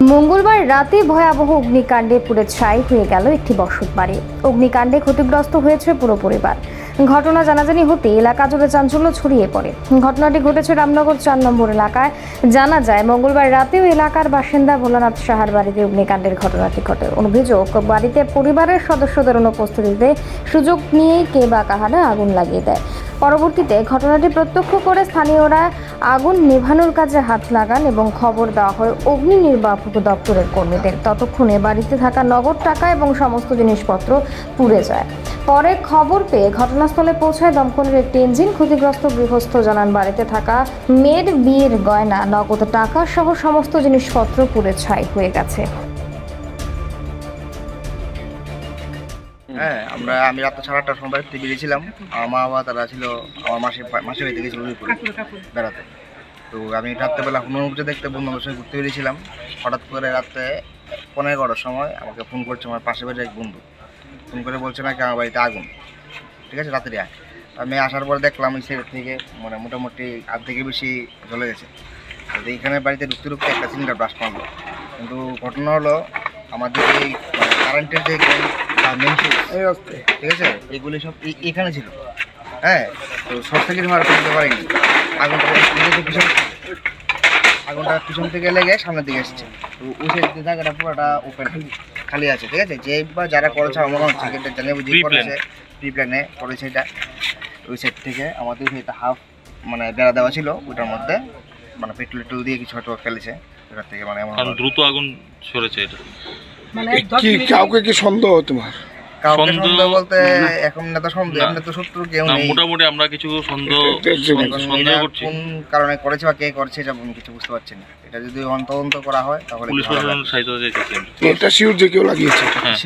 মঙ্গলবার রাতে ভয়াবহ অগ্নিকাণ্ডে পুড়ে ছাই হয়ে গেল একটি বসত বাড়ি অগ্নিকাণ্ডে ক্ষতিগ্রস্ত হয়েছে পুরো পরিবার। ঘটনা জানাজানি হতে এলাকা জুড়ে চাঞ্চল্য ছড়িয়ে পড়ে। ঘটনাটি ঘটেছে রামনগর চার নম্বর এলাকায়। জানা যায়, মঙ্গলবার রাতেও এলাকার বাসিন্দা ভোলানাথ সাহার বাড়িতে অগ্নিকাণ্ডের ঘটনাটি ঘটে। অভিযোগ, বাড়িতে পরিবারের সদস্যদের অনুপস্থিতিতে সুযোগ নিয়েই কে বা কাহারা আগুন লাগিয়ে দেয়। পরবর্তীতে ঘটনাটি প্রত্যক্ষ করে স্থানীয়রা আগুন নেভানোর কাজে হাত লাগান এবং খবর দেওয়া হয় অগ্নি নির্বাপক দপ্তরের কর্মীদের। ততক্ষণে বাড়িতে থাকা নগদ টাকা এবং সমস্ত জিনিসপত্র পুড়ে যায়। পরে খবর পেয়ে ঘটনাস্থলে পৌঁছায় দমকলের একটি ইঞ্জিন। ক্ষতিগ্রস্ত গৃহস্থ জানান, বাড়িতে থাকা মেয়ের বিয়ের গয়না, নগদ টাকা সহ সমস্ত জিনিসপত্র পুড়ে ছাই হয়ে গেছে। হ্যাঁ আমরা আমি রাত্রে সাড়ে আটটার সময় বাড়িতে বেরিয়েছিলাম। আমার মা বাবা তারা ছিল আমার মাসে মাসে বাড়িতে গেছিল বেড়াতে। তো আমি রাত্রেবেলা হনুমানপুজো দেখতে বন্ধু আমার সঙ্গে ঘুরতে বেরিয়েছিলাম। হঠাৎ করে রাত্রে পনেরো এগারোটার সময় আমাকে ফোন করছে আমার পাশে বাড়ির এক বন্ধু। ফোন করে বলছে নাকি আমার বাড়িতে আগুন? ঠিক আছে রাত্রে আয়। আমি আসার পর দেখলাম এই সাইড থেকে মানে মোটামুটি থেকে বেশি জ্বলে গেছে। তো এইখানে বাড়িতে ঢুকতে ঢুকতে একটা সিলিন্ডার ব্রাশ মারলো। কিন্তু ঘটনা হলো আমাদের এই কারেন্টের যে ঠিক আছে? এগুলি সব এখানে ছিল। হ্যাঁ? তো শর্ট সার্কিট মারা করতে পারেনি। আগুনটা পিছন আগুনটা পিছন থেকে লেগে সামনের দিকে এসেছে। তো ওই সাইড দিয়ে জায়গাটা পুরোটা ওপেন খালি আছে ঠিক আছে? যে বা যারা করেছে আমার মনে হচ্ছে এটা জানিয়ে বুঝি করেছে। প্রি প্ল্যানে করেছে এটা। ওই সাইড থেকে আমাদের সেটা হাফ মানে বেড়া দেওয়া ছিল ওটার মধ্যে। মানে পেট্রোল টেট্রোল দিয়ে কিছু হয়তো ফেলেছে ওটার থেকে মানে এমন দ্রুত আগুন সরেছে এটা। কি কাউকে কি সন্দেহ তোমার? কাউকে সন্দেহ- বলতে এখন না তো সন্দেহ না। তো শত্রু কেউ নেই। মোটামুটি আমরা কিছু সন্দেহ সন্দেহ করছি কোন কারণে করেছে বা কে করছে এটা আমি কিছু বুঝতে পারছি না। এটা যদি তদন্ত করা হয় তাহলে পুলিশ প্রশাসন সাহায্য চাইতেছি এটা শিওর যে কেউ লাগিয়েছে। হ্যাঁ।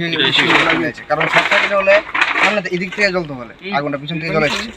লাগিয়েছে। কারণ সব হলে সামনে এদিক থেকে জ্বলতে হলে আগুনটা পিছন থেকে জ্বলে এসেছে।